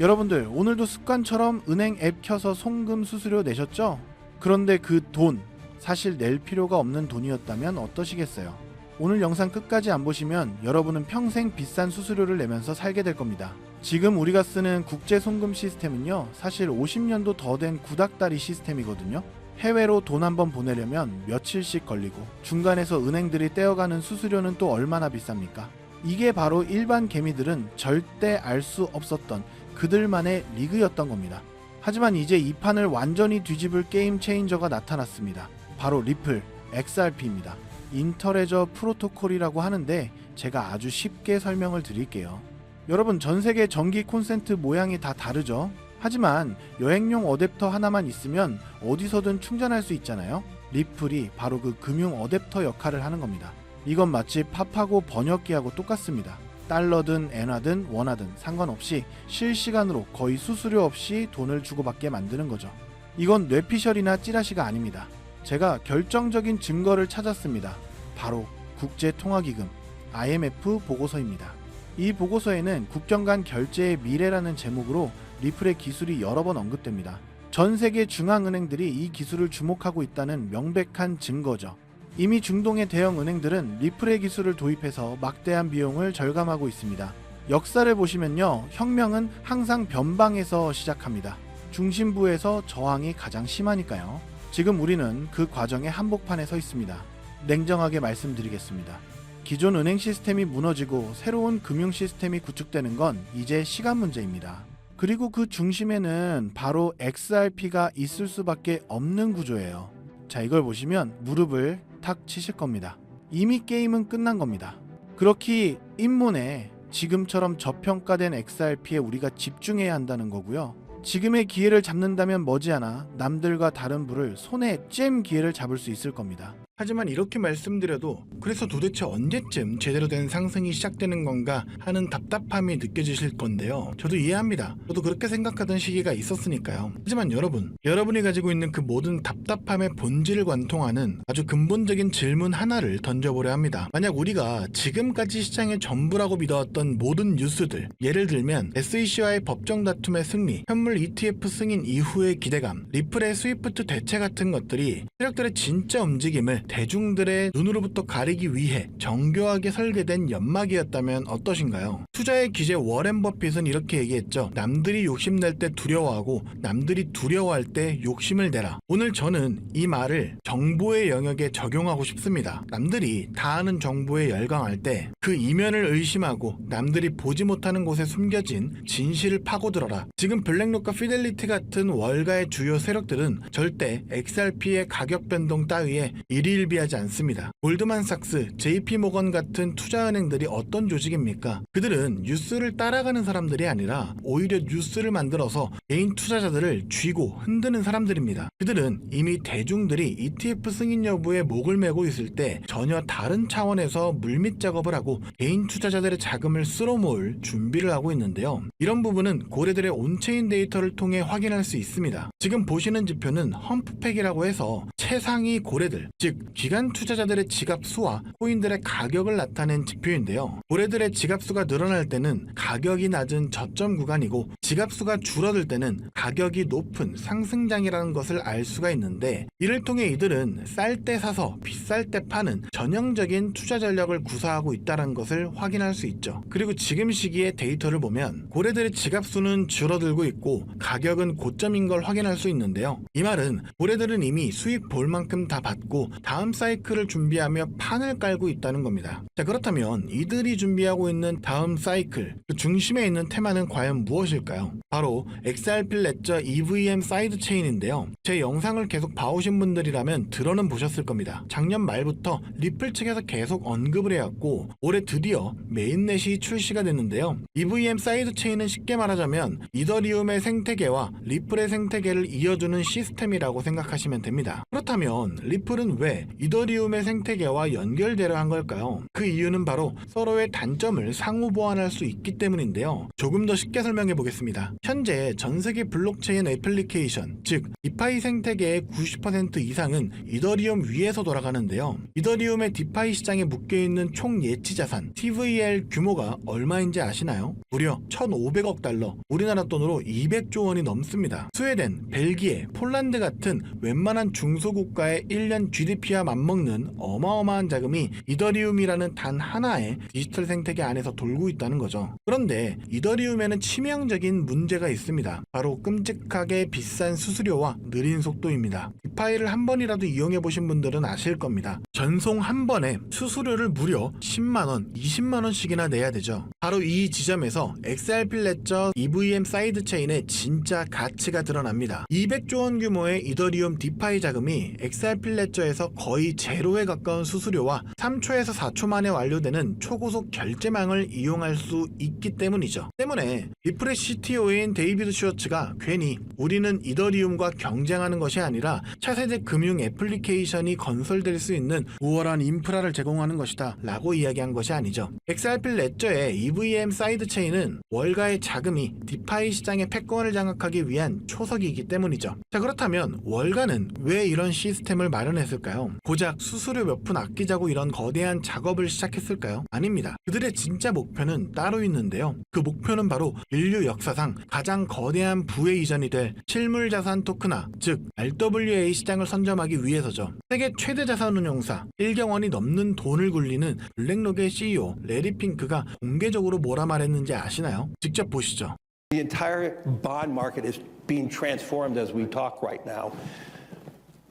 여러분들 오늘도 습관처럼 은행 앱 켜서 송금 수수료 내셨죠? 그런데 그 돈 사실 낼 필요가 없는 돈이었다면 어떠시겠어요? 오늘 영상 끝까지 안 보시면 여러분은 평생 비싼 수수료를 내면서 살게 될 겁니다. 지금 우리가 쓰는 국제 송금 시스템은요, 사실 50년도 더 된 구닥다리 시스템이거든요. 해외로 돈 한번 보내려면 며칠씩 걸리고 중간에서 은행들이 떼어가는 수수료는 또 얼마나 비쌉니까? 이게 바로 일반 개미들은 절대 알 수 없었던 그들만의 리그였던 겁니다. 하지만 이제 이 판을 완전히 뒤집을 게임 체인저가 나타났습니다. 바로 리플 XRP입니다. 인터레저 프로토콜이라고 하는데 제가 아주 쉽게 설명을 드릴게요. 여러분 전 세계 전기 콘센트 모양이 다 다르죠? 하지만 여행용 어댑터 하나만 있으면 어디서든 충전할 수 있잖아요. 리플이 바로 그 금융 어댑터 역할을 하는 겁니다. 이건 마치 팝하고 번역기하고 똑같습니다. 달러든 엔화든 원화든 상관없이 실시간으로 거의 수수료 없이 돈을 주고받게 만드는 거죠. 이건 뇌피셜이나 찌라시가 아닙니다. 제가 결정적인 증거를 찾았습니다. 바로 국제통화기금 IMF 보고서입니다. 이 보고서에는 국경 간 결제의 미래라는 제목으로 리플의 기술이 여러 번 언급됩니다. 전 세계 중앙은행들이 이 기술을 주목하고 있다는 명백한 증거죠. 이미 중동의 대형 은행들은 리플의 기술을 도입해서 막대한 비용을 절감하고 있습니다. 역사를 보시면요, 혁명은 항상 변방에서 시작합니다. 중심부에서 저항이 가장 심하니까요. 지금 우리는 그 과정의 한복판에 서 있습니다. 냉정하게 말씀드리겠습니다. 기존 은행 시스템이 무너지고 새로운 금융 시스템이 구축되는 건 이제 시간 문제입니다. 그리고 그 중심에는 바로 XRP가 있을 수밖에 없는 구조예요. 자, 이걸 보시면 무릎을 탁 치실 겁니다. 이미 게임은 끝난 겁니다. 그렇기 입문에 지금처럼 저평가된 XRP에 우리가 집중해야 한다는 거고요. 지금의 기회를 잡는다면 머지않아 남들과 다른 부를 손에 잼 기회를 잡을 수 있을 겁니다. 하지만 이렇게 말씀드려도 그래서 도대체 언제쯤 제대로 된 상승이 시작되는 건가 하는 답답함이 느껴지실 건데요. 저도 이해합니다. 저도 그렇게 생각하던 시기가 있었으니까요. 하지만 여러분, 여러분이 가지고 있는 그 모든 답답함의 본질을 관통하는 아주 근본적인 질문 하나를 던져보려 합니다. 만약 우리가 지금까지 시장의 전부라고 믿어왔던 모든 뉴스들, 예를 들면 SEC와의 법정 다툼의 승리, 현물 ETF 승인 이후의 기대감, 리플의 스위프트 대체 같은 것들이 세력들의 진짜 움직임을 대중들의 눈으로부터 가리기 위해 정교하게 설계된 연막이었다면 어떠신가요? 투자의 기재 워렌 버핏은 이렇게 얘기했죠. 남들이 욕심낼 때 두려워하고 남들이 두려워할 때 욕심을 내라. 오늘 저는 이 말을 정보의 영역에 적용하고 싶습니다. 남들이 다 아는 정보에 열광할 때 그 이면을 의심하고 남들이 보지 못하는 곳에 숨겨진 진실을 파고들어라. 지금 블랙록과 피델리티 같은 월가의 주요 세력들은 절대 XRP의 가격 변동 따위에 일희 일비하지 않습니다. 골드만삭스, JP모건 같은 투자은행들이 어떤 조직입니까? 그들은 뉴스를 따라가는 사람들이 아니라 오히려 뉴스를 만들어서 개인 투자자들을 쥐고 흔드는 사람들입니다. 그들은 이미 대중들이 ETF 승인 여부에 목을 메고 있을 때 전혀 다른 차원에서 물밑 작업을 하고 개인 투자자들의 자금을 쓸어 모을 준비를 하고 있는데요. 이런 부분은 고래들의 온체인 데이터를 통해 확인할 수 있습니다. 지금 보시는 지표는 험프팩이라고 해서 최상위 고래들, 즉 기관 투자자들의 지갑 수와 코인들의 가격을 나타낸 지표인데요. 고래들의 지갑 수가 늘어날 때는 가격이 낮은 저점 구간이고 지갑 수가 줄어들 때는 가격이 높은 상승장이라는 것을 알 수가 있는데 이를 통해 이들은 쌀 때 사서 비쌀 때 파는 전형적인 투자 전략을 구사하고 있다는 것을 확인할 수 있죠. 그리고 지금 시기의 데이터를 보면 고래들의 지갑 수는 줄어들고 있고 가격은 고점인 걸 확인할 수 있는데요. 이 말은 고래들은 이미 수익 볼 만큼 다 받고 다음 사이클을 준비하며 판을 깔고 있다는 겁니다. 자 그렇다면 이들이 준비하고 있는 다음 사이클 그 중심에 있는 테마는 과연 무엇일까요? 바로 XRP 레저 EVM 사이드 체인인데요. 제 영상을 계속 봐오신 분들이라면 들어는 보셨을 겁니다. 작년 말부터 리플 측에서 계속 언급을 해왔고 올해 드디어 메인넷이 출시가 됐는데요. EVM 사이드 체인은 쉽게 말하자면 이더리움의 생태계와 리플의 생태계를 이어주는 시스템이라고 생각하시면 됩니다. 그렇다면 리플은 왜왜 이더리움의 생태계와 연결되려 한 걸까요? 그 이유는 바로 서로의 단점을 상호 보완할 수 있기 때문인데요. 조금 더 쉽게 설명해 보겠습니다. 현재 전 세계 블록체인 애플리케이션, 즉 디파이 생태계의 90% 이상은 이더리움 위에서 돌아가는데요. 이더리움의 디파이 시장에 묶여 있는 총 예치 자산 TVL 규모가 얼마인지 아시나요? 무려 1,500억 달러, 우리나라 돈으로 200조 원이 넘습니다. 스웨덴, 벨기에, 폴란드 같은 웬만한 중소국가의 1년 GDP 와 맞먹는 어마어마한 자금이 이더리움이라는 단 하나의 디지털 생태계 안에서 돌고 있다는 거죠. 그런데 이더리움에는 치명적인 문제가 있습니다. 바로 끔찍하게 비싼 수수료와 느린 속도입니다. 디파이를 한 번이라도 이용해 보신 분들은 아실 겁니다. 전송 한 번에 수수료를 무려 10만원, 20만원씩이나 내야 되죠. 바로 이 지점에서 XRP 레저 EVM 사이드 체인의 진짜 가치가 드러납니다. 200조 원 규모의 이더리움 디파이 자금이 XRP 레저에서 거의 제로에 가까운 수수료와 3초에서 4초 만에 완료되는 초고속 결제망을 이용할 수 있기 때문이죠. 때문에 리플의 CTO인 데이비드 슈어츠가 괜히 우리는 이더리움과 경쟁하는 것이 아니라 차세대 금융 애플리케이션이 건설될 수 있는 우월한 인프라를 제공하는 것이다 라고 이야기한 것이 아니죠. XRP 레저의 EVM 사이드 체인은 월가의 자금이 디파이 시장의 패권을 장악하기 위한 초석이기 때문이죠. 자 그렇다면 월가는 왜 이런 시스템을 마련했을까요? 고작 수수료 몇 푼 아끼자고 이런 거대한 작업을 시작했을까요? 아닙니다. 그들의 진짜 목표는 따로 있는데요. 그 목표는 바로 인류 역사상 가장 거대한 부의 이전이 될 실물 자산 토크나 즉 RWA 시장을 선점하기 위해서죠. 세계 최대 자산 운용사 1경 원이 넘는 돈을 굴리는 블랙록의 CEO 레리 핑크가 공개적으로 뭐라 말했는지 아시나요? 직접 보시죠. The entire bond market is being transformed as we talk right now.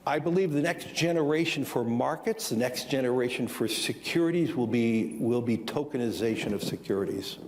I believe the next generation for markets, the next generation for securities will be, will be tokenization of securities.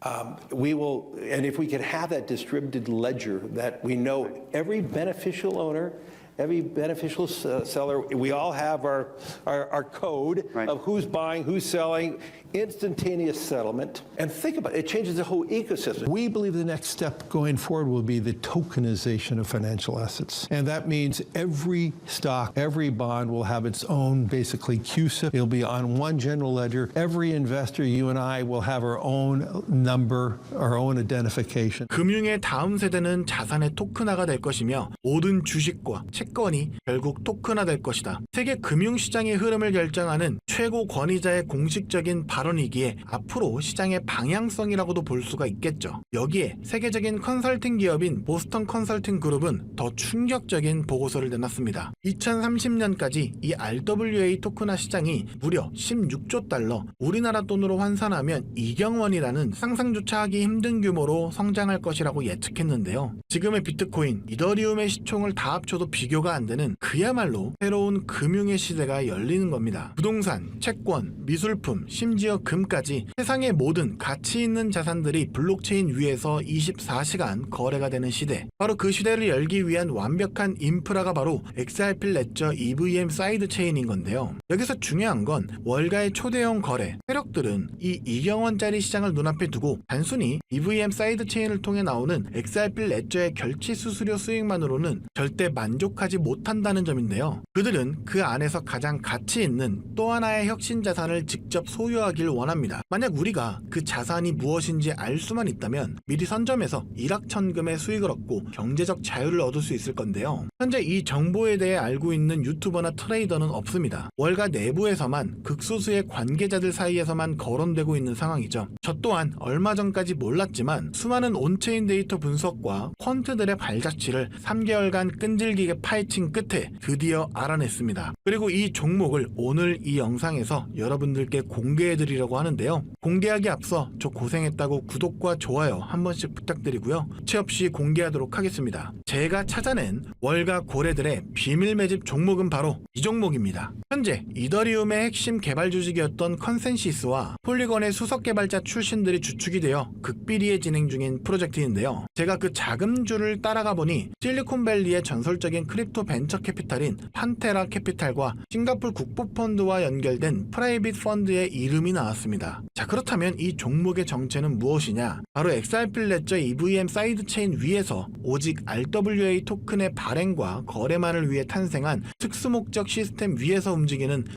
Um, we will, and if we can have that distributed ledger that we know every beneficial owner, every beneficial s- seller, we all have our, our, our code Right. of who's buying, who's selling, instantaneous settlement. And think about it, it changes the whole ecosystem. We believe the next step going forward will be the tokenization of financial assets. And that means every stock, every bond will have its own basically CUSIP. It'll be on one general ledger. Every investor, you and I, will have our own number, our own identification. 금융의 다음 세대는 자산의 토큰화가 될 것이며 모든 주식과 채권 이 결국 토큰화 될 것이다. 세계 금융시장의 흐름을 결정하는 최고 권위자의 공식적인 발언이기에 앞으로 시장의 방향성이라고도 볼 수가 있겠죠. 여기에 세계적인 컨설팅 기업인 보스턴 컨설팅 그룹은 더 충격적인 보고서를 내놨습니다. 2030년까지 이 RWA 토큰화 시장이 무려 16조 달러, 우리나라 돈으로 환산하면 2경 원이라는 상상조차 하기 힘든 규모로 성장할 것이라고 예측했는데요. 지금의 비트코인, 이더리움의 시총을 다 합쳐도 비교가 안 되는 그야말로 새로운 금융의 시대가 열리는 겁니다. 부동산, 채권, 미술품, 심지어 금까지 세상의 모든 가치 있는 자산들이 블록체인 위에서 24시간 거래가 되는 시대. 바로 그 시대를 열기 위한 완벽한 인프라가 바로 XRP 레저 EVM 사이드 체인인 건데요. 여기서 중요한 건 월가의 초대형 거래, 세력들은 이 2경 원짜리 시장을 눈앞에 두고 단순히 EVM 사이드 체인을 통해 나오는 XRP 레저의 결치 수수료 수익만으로는 절대 만족 하지 못한다는 점인데요. 그들은 그 안에서 가장 가치 있는 또 하나의 혁신 자산을 직접 소유하길 원합니다. 만약 우리가 그 자산이 무엇인지 알 수만 있다면 미리 선점해서 일확천금의 수익을 얻고 경제적 자유를 얻을 수 있을 건데요. 현재 이 정보에 대해 알고 있는 유튜버나 트레이더는 없습니다. 월가 내부에서만 극소수의 관계자들 사이에서만 거론되고 있는 상황이죠. 저 또한 얼마 전까지 몰랐지만 수많은 온체인 데이터 분석과 퀀트들의 발자취를 3개월간 끈질기게 파헤친 끝에 드디어 알아냈습니다. 그리고 이 종목을 오늘 이 영상에서 여러분들께 공개해드리려고 하는데요. 공개하기 앞서 저 고생했다고 구독과 좋아요 한 번씩 부탁드리고요. 채 없이 공개하도록 하겠습니다. 제가 찾아낸 월가 고래들의 비밀 매집 종목은 바로 이 종목입니다. 현재 이더리움의 핵심 개발 조직이었던 컨센시스와 폴리건의 수석 개발자 출신들이 주축이 되어 극비리에 진행 중인 프로젝트인데요. 제가 그 자금줄을 따라가 보니 실리콘밸리의 전설적인 크립토 벤처 캐피탈인 판테라 캐피탈과 싱가폴 국부펀드와 연결된 프라이빗 펀드의 이름이 나왔습니다. 자 그렇다면 이 종목의 정체는 무엇이냐? 바로 XRP 레저 EVM 사이드체인 위에서 오직 RWA 토큰의 발행과 거래만을 위해 탄생한 특수목적 시스템 위에서 움직이는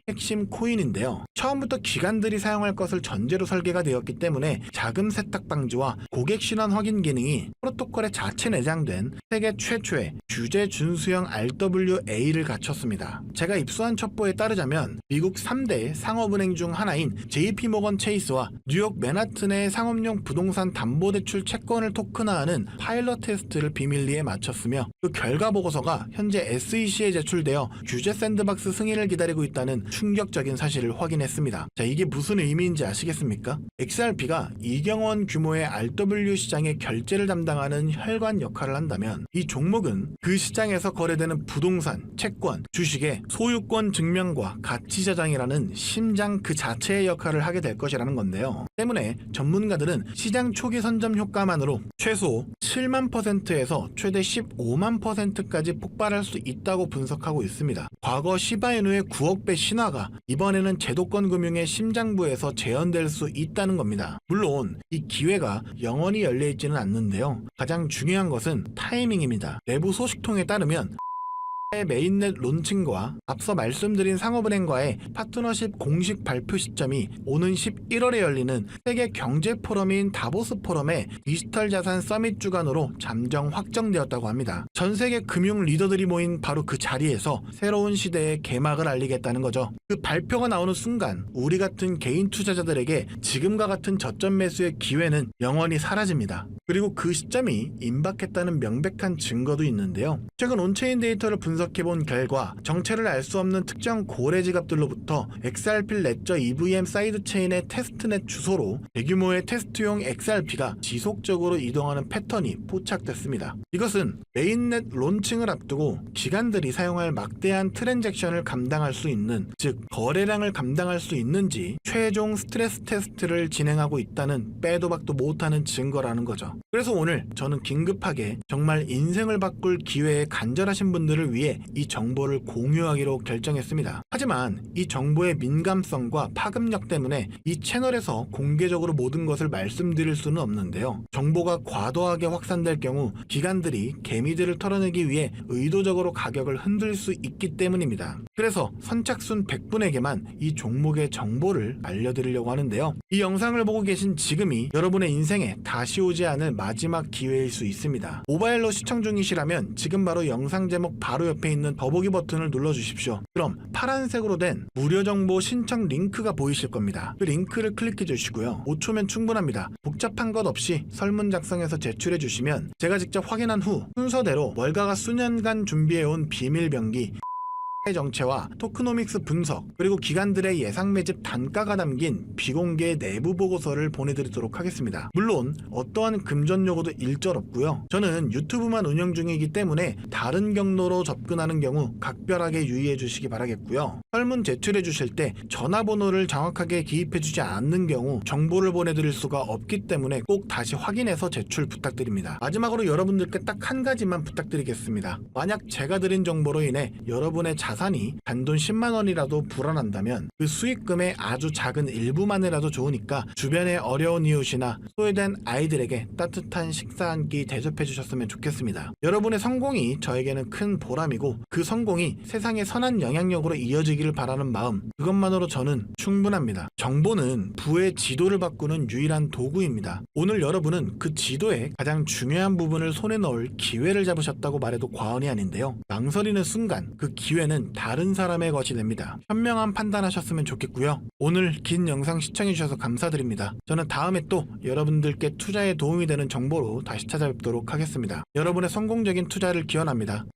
핵심 코인인데요. 처음부터 기관들이 사용할 것을 전제로 설계가 되었기 때문에 자금 세탁 방지와 고객 신원 확인 기능이 프로토콜에 자체 내장된 세계 최초의 규제 준수형 RWA를 갖췄습니다. 제가 입수한 첩보에 따르자면 미국 3대 상업은행 중 하나인 JP모건 체이스와 뉴욕 맨하튼의 상업용 부동산 담보대출 채권을 토큰화하는 파일럿 테스트를 비밀리에 마쳤으며 그 결과 보고서가 현재 SEC에 제출되어 규제 샌드박스 승인을 기다리고 있다는 충격적인 사실을 확인했습니다. 자, 이게 무슨 의미인지 아시겠습니까? XRP가 이경원 규모의 RW 시장의 결제를 담당하는 혈관 역할을 한다면 이 종목은 그 시장에서 거래되는 부동산, 채권, 주식의 소유권 증명과 가치 저장이라는 심장 그 자체의 역할을 하게 될 것이라는 건데요. 때문에 전문가들은 시장 초기 선점 효과만으로 최소 7만 퍼센트에서 최대 15만 퍼센트까지 폭발할 수 있다고 분석하고 있습니다. 과거 시바이누의 9억 배 신화가 이번에는 제도권 금융의 심장부에서 재현될 수 있다는 겁니다. 물론 이 기회가 영원히 열려 있지는 않는데요. 가장 중요한 것은 타이밍입니다. 내부 소식통에 따르면 의 메인넷 론칭과 앞서 말씀드린 상업은행과의 파트너십 공식 발표 시점이 오는 11월에 열리는 세계 경제 포럼인 다보스 포럼의 디지털 자산 서밋 주간으로 잠정 확정되었다고 합니다. 전 세계 금융 리더들이 모인 바로 그 자리에서 새로운 시대의 개막을 알리겠다는 거죠. 그 발표가 나오는 순간 우리 같은 개인 투자자들에게 지금과 같은 저점 매수의 기회는 영원히 사라집니다. 그리고 그 시점이 임박했다는 명백한 증거도 있는데요. 최근 온체인 데이터를 분석해본 결과 정체를 알 수 없는 특정 고래 지갑들로부터 XRP 레저 EVM 사이드 체인의 테스트넷 주소로 대규모의 테스트용 XRP가 지속적으로 이동하는 패턴이 포착됐습니다. 이것은 메인넷 론칭을 앞두고 기관들이 사용할 막대한 트랜잭션을 감당할 수 있는 즉 거래량을 감당할 수 있는지 최종 스트레스 테스트를 진행하고 있다는 빼도 박도 못하는 증거라는 거죠. 그래서 오늘 저는 긴급하게 정말 인생을 바꿀 기회에 간절하신 분들을 위해 이 정보를 공유하기로 결정했습니다. 하지만 이 정보의 민감성과 파급력 때문에 이 채널에서 공개적으로 모든 것을 말씀드릴 수는 없는데요. 정보가 과도하게 확산될 경우 기관들이 개미들을 털어내기 위해 의도적으로 가격을 흔들 수 있기 때문입니다. 그래서 선착순 100분에게만 이 종목의 정보를 알려드리려고 하는데요. 이 영상을 보고 계신 지금이 여러분의 인생에 다시 오지 않을 마지막 기회일 수 있습니다. 모바일로 시청 중이시라면 지금 바로 영상 제목 바로 옆에 있는 더보기 버튼을 눌러주십시오. 그럼 파란색으로 된 무료 정보 신청 링크가 보이실 겁니다. 그 링크를 클릭해 주시고요. 5초면 충분합니다. 복잡한 것 없이 설문 작성해서 제출해 주시면 제가 직접 확인한 후 순서대로 월가가 수년간 준비해온 비밀 병기 의 정체와 토크노믹스 분석 그리고 기관들의 예상 매집 단가가 담긴 비공개 내부 보고서를 보내드리도록 하겠습니다. 물론 어떠한 금전 요구도 일절 없고요. 저는 유튜브만 운영 중이기 때문에 다른 경로로 접근하는 경우 각별하게 유의해 주시기 바라겠고요. 설문 제출해 주실 때 전화번호를 정확하게 기입해 주지 않는 경우 정보를 보내드릴 수가 없기 때문에 꼭 다시 확인해서 제출 부탁드립니다. 마지막으로 여러분들께 딱 한 가지만 부탁드리겠습니다. 만약 제가 드린 정보로 인해 여러분의 자 산이 단돈 10만 원이라도 불어난다면 그 수익금의 아주 작은 일부만이라도 좋으니까 주변의 어려운 이웃이나 소외된 아이들에게 따뜻한 식사 한 끼 대접해 주셨으면 좋겠습니다. 여러분의 성공이 저에게는 큰 보람이고 그 성공이 세상의 선한 영향력으로 이어지기를 바라는 마음 그것만으로 저는 충분합니다. 정보는 부의 지도를 바꾸는 유일한 도구입니다. 오늘 여러분은 그 지도의 가장 중요한 부분을 손에 넣을 기회를 잡으셨다고 말해도 과언이 아닌데요. 망설이는 순간 그 기회 는 다른 사람의 것이 됩니다. 현명한 판단하셨으면 좋겠고요. 오늘 긴 영상 시청해주셔서 감사드립니다. 저는 다음에 또 여러분들께 투자에 도움이 되는 정보로 다시 찾아뵙도록 하겠습니다. 여러분의 성공적인 투자를 기원합니다.